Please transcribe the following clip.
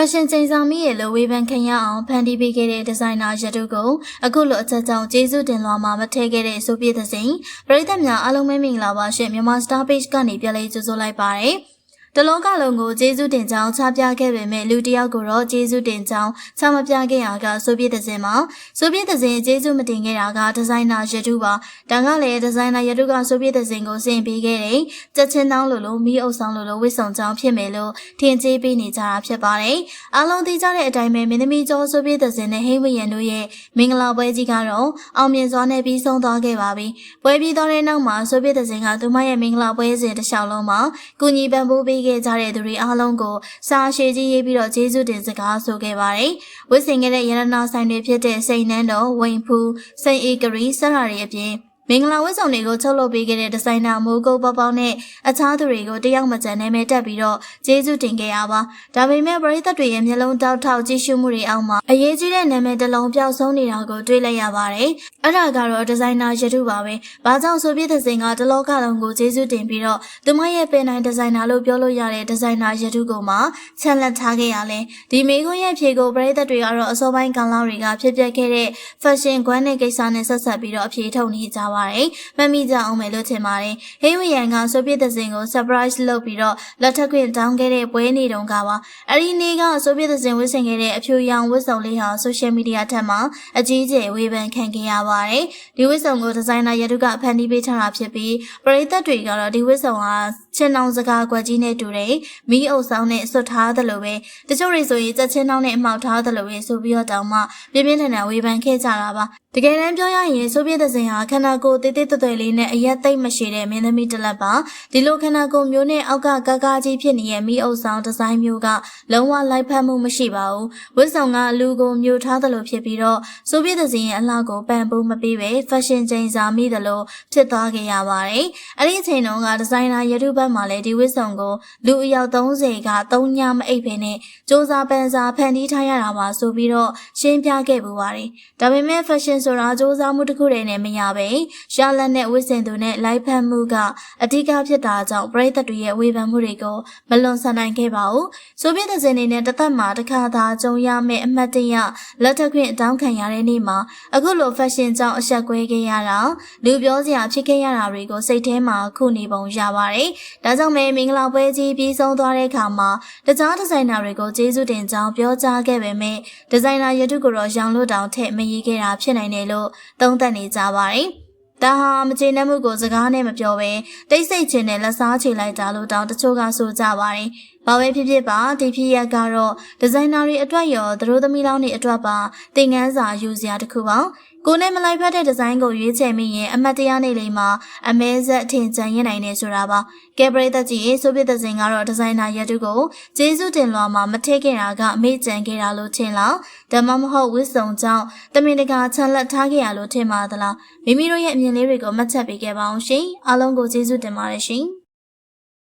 fashion ချိန်ဆောင်မိရဲ့လိုဝေဖန်ခံရအောင်ဖန်တီးပေးခဲ့တဲ့ဒီဇိုင်နာရတုကိုအခုလိုအချက်ကြောင့်ကျေးဇူးတင်လွှာမှာမထည့်ခဲ့တဲ့ဆိုပြတဲ့စဉ်ပရိသတ်များအားလုံးပဲမင်္ဂလာပါရှင်မြန်မာ Star Page ကနေပြန်လည်ကြိုဆိုလိုက်ပါရစေ။ တလုံးကလုံးကိုကျေးဇူးတင်ကြောင်းချပြခဲ့ပေမဲ့လူတစ်ယောက်ကိုတော့ကျေးဇူးတင်ကြောင်းချမပြခဲ့ရကဆိုပြတဲ့စဉ်မှာဆိုပြတဲ့စဉ်ကျေးဇူးမတင်ခဲ့တာကဒီဇိုင်နာရတုပါ။ဒါကလည်းဒီဇိုင်နာရတုကဆိုပြတဲ့စဉ်ကိုစင်ပေးခဲ့တဲ့ချက်ချင်းတောင်းလိုလိုမိအုပ်ဆောင်လိုလိုဝစ်ဆောင်ကြောင်းဖြစ်မယ်လို့ထင်ကြေးပေးနေကြတာဖြစ်ပါတယ်။အားလုံးသိကြတဲ့အတိုင်းပဲမင်းသမီးကျော်ဆိုပြတဲ့စဉ်နဲ့ဟိမယန်တို့ရဲ့မင်္ဂလာပွဲကြီးကတော့အောင်မြင်စွာနဲ့ပြီးဆုံးသွားခဲ့ပါပြီ။ပွဲပြီးသွားတဲ့နောက်မှာဆိုပြတဲ့စဉ်ကသူမရဲ့မင်္ဂလာပွဲစဉ်တစ်လျှောက်လုံးမှာကုညီပံ့ပိုးပေးခဲ့ကြတဲ့သူတွေအားလုံးကိုစာရှည်ကြီးရေးပြီးတော့ကျေးဇူးတင်စကားဆိုခဲ့ပါတယ်။ဝစ်စင်ခဲ့တဲ့ရတနာဆိုင်တွေဖြစ်တဲ့စိန်နန်းတော်ဝိန်ဖူးစိန်အေဂရီစတာတွေအပြင် မင်္ဂလာဝတ်ဆောင်တွေကိုချုပ်လုပ်ပေးခဲ့တဲ့ဒီဇိုင်နာမိုးကုတ်ပေါပေါနဲ့အခြားသူတွေကိုတယောက်မကျန်နဲ့ပဲတက်ပြီးတော့ကျေးဇူးတင်ခဲ့ရပါဒါပေမဲ့ပရိသတ်တွေရဲ့မျက်လုံးတောက်ထောက်ကြည့်ရှုမှုတွေအောက်မှာအရေးကြီးတဲ့နာမည်တစ်လုံးပျောက်ဆုံးနေတာကိုတွေ့လိုက်ရပါတယ်အဲ့ဒါကတော့ဒီဇိုင်နာရတုပါပဲဘာကြောင့်ဆိုပြတဲ့စင်ကတလောကလုံးကိုကျေးဇူးတင်ပြီးတော့သူမရဲ့ပင်တိုင်းဒီဇိုင်နာလို့ပြောလို့ရတဲ့ဒီဇိုင်နာရတုကိုမှချက်လက်ထားခဲ့ရလဲဒီမေခွန်းရဲ့ဖြေကိုပရိသတ်တွေကတော့အစောပိုင်းကလာတွေကဖြစ်ပျက်ခဲ့တဲ့ fashion ကွမ်းတဲ့ကိစ္စနဲ့ဆက်ဆက်ပြီးတော့အဖြေထုတ်နေကြပါတယ်။မှတ်မိကြအောင်မယ်လို့ထင်ပါတယ်။ဟိဝရန်ကဆိုပြတဲ့စင်ကို surprise လုပ်ပြီးတော့လက်ထက်ခွင့်တောင်းခဲ့တဲ့ပွဲနေတုန်းကပါ။အဲ့ဒီနေ့ကဆိုပြတဲ့စင်ဝတ်ဆင်ခဲ့တဲ့အဖြူရောင်ဝတ်စုံလေးဟာ social media ထက်မှာအကြီးကျယ်ဝေဖန်ခံခဲ့ရပါတယ်။ဒီဝတ်စုံကိုဒီဇိုင်နာရတုကဖန်တီးပေးထားတာဖြစ်ပြီးပရိသတ်တွေကတော့ဒီဝတ်စုံဟာချင်းနှောင်စကားကွက်ကြီးနဲ့တူတယ်။မီးအုပ်ဆောင်နဲ့ဆွတ်ထားသလိုပဲတချို့တွေဆိုရင်ကြက်ချင်းနှောင်းနဲ့အမှောက်ထားသလိုပဲဆိုပြီးတော့တောင်မှပြင်းပြင်းထန်ထန်ဝေဖန်ခဲ့ကြတာပါ။တကယ်တမ်းပြောရရင်ဆိုပြတဲ့စင်ဟာခန္ဓာကိုယ်ကိုတေးသေးသွယ်လေးနဲ့အရက်သိမ့်မရှိတဲ့မင်းသမီးတစ်လက်ပါဒီလိုခန္ဓာကိုယ်မျိုးနဲ့အောက်ကကာကာကြီးဖြစ်နေတဲ့မိအုပ်ဆောင်ဒီဇိုင်းမျိုးကလုံးဝလိုက်ဖက်မှုမရှိပါဘူးဝတ်ဆောင်ကလူကိုမျိုးထားသလိုဖြစ်ပြီးတော့ဆိုပြတဲ့စဉ်ရဲ့အလှကိုပန်ပိုးမပေးပဲ fashion ချိန်စာမိသလိုဖြစ်သွားခဲ့ရပါတယ်အဲ့ဒီအချိန်တုန်းကဒီဇိုင်နာရတုဘတ်မှာလည်းဒီဝတ်ဆောင်ကိုလူအယောက်30က3ညမအိပ်ဘဲနဲ့စူးစမ်းပန်စာဖန်တီးထားရတာပါဆိုပြီးတော့ရှင်းပြခဲ့ပူပါတယ်ဒါပေမဲ့ fashion ဆိုတာစူးစမ်းမှုတစ်ခုတည်းနဲ့မရပဲရှာလက်နဲ့ဝတ်ဆင်သူနဲ့လိုက်ဖက်မှုကအဓိကဖြစ်တာကြောင့်ပရိသတ်တွေရဲ့ဝေဖန်မှုတွေကိုမလွန်ဆန်နိုင်ခဲ့ပါဘူးဆိုပြတဲ့စင်နေနဲ့တစ်သက်မှာတစ်ခါသာကြုံရမယ့်အမှတ်တရလက်ထက်ခွင့်အတောင်းခံရတဲ့နေ့မှာအခုလို fashion ကြောင့်အဆက်ကွဲခဲ့ရတာလူပြောစရာဖြစ်ခဲ့ရတာတွေကိုစိတ်ထဲမှာခုနေပုံရပါတယ်ဒါကြောင့်မဲမင်္ဂလာပွဲကြီးပြီးဆုံးသွားတဲ့အခါမှာတခြားဒီဇိုင်နာတွေကိုကျေးဇူးတင်ကြောင်းပြောကြားခဲ့ပေမဲ့ဒီဇိုင်နာရတုကိုတော့ရောင်လို့တောင်ထည့်မရေးခဲ့တာဖြစ်နိုင်တယ်လို့သုံးသပ်နေကြပါတယ်။ ဒါဟာမကျေနပ်မှုကိုစကားနဲ့မပြောဘဲတိတ်ဆိတ်ခြင်းနဲ့လက်စားချေလိုက်တာလို့တောင်တချို့ကဆိုကြပါတယ်။ ဘာပဲဖြစ်ဖြစ်ပါဒီဖြစ်ရက်ကတော့ဒီဇိုင်နာတွေအတွက်ရောသူတို့သမီးလောင်းတွေအတွက်ပါသင်ခန်းစာယူစရာတစ်ခုပါ။ကိုနဲ့မလိုက်ဖက်တဲ့ဒီဇိုင်းကိုရွေးချယ်မိရင်အမတ်တရားနေလေးမှာအမဲဆက်အထင်ကျန်ရနိုင်နေဆိုတာပါ။ကဲပရိသတ်ကြီးရေဆိုပြတဲ့ဇင်ကတော့ဒီဇိုင်နာရတုကိုကျေးဇူးတင်လွှာမှာမထည့်ခဲ့တာကအမေ့ကြံခဲ့တာလို့ထင်လား။ဒါမှမဟုတ်ဝစ်စုံကြောင့်တမင်တကာချန်လက်ထားခဲ့ရလို့ထင်ပါသလား။မိမိတို့ရဲ့အမြင်လေးတွေကိုမှတ်ချက်ပေးခဲ့ပါအောင်ရှင်။အားလုံးကိုကျေးဇူးတင်ပါတယ်ရှင်။